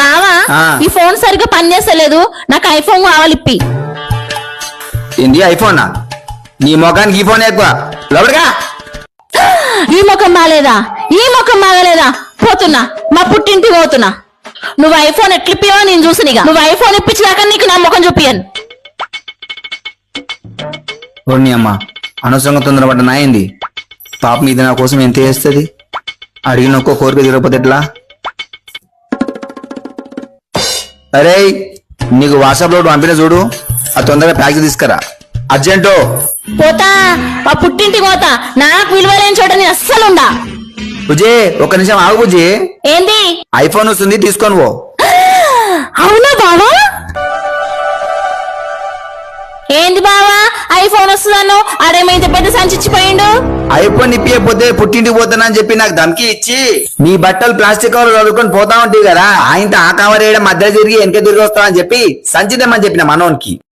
బావా. ఈ ఫోన్ సరిగ్గా పనిచేస్తలేదు. నాకు ఐఫోన్ కావాలి ఇప్పి. ఏంది ఐఫోన్? నీ మొఖానికి ఈ ఫోన్ ఎక్కువ. లోపలిగా ఈ ముఖం బాగాలేదా ఈ ముఖం బాగాలేదా? పోతున్నా. మా పుట్టింటికి పోతున్నా. నువ్వు ఐఫోన్ ఎట్లిప్పివో నేను చూసినిగా నువ్వు ఐఫోన్ ఇప్పించినాక నీకు నా ముఖం చూపియను ఓ నీ అమ్మ అనవసరంగా తొందరపడ్డ నాయింది పాప మీద నా కోసం ఎంత చేస్తుంది? అడిగిన ఒక్కో కోరిక తీరకపోతే ఎట్లా? అరే నీకు వాట్సాప్లో పంపిన చూడు. ఆ తొందరగా ప్యాక్ తీసుకురా. అర్జెంటు. పోతా మా పుట్టింటికి పోతా. నాకు విలువలేని చోట నేను అస్సలు ఉండా. బుజే ఒక నిమిషం ఆగు బుజి ఏంది? ఐఫోన్ వస్తుంది తీసుకొని పో. అవునా బావా? ఏంది బావా? ఐఫోన్ వస్తుందన్ను పెద్ద సంచిచ్చిపోయిండు? ఐఫోన్ ఇప్పియకపోతే పుట్టింటికి పోతానని చెప్పి నాకు ధమ్కి ఇచ్చి నీ బట్టలు ప్లాస్టిక్ కవర్ చదువుకొని పోతా ఉంటాయి కదా ఆయనతో ఆ కవర్ వేయడం మధ్య తిరిగి వెనక తిరిగి వస్తామని చెప్పి సంచిదేమని చెప్పిన మనోనికి.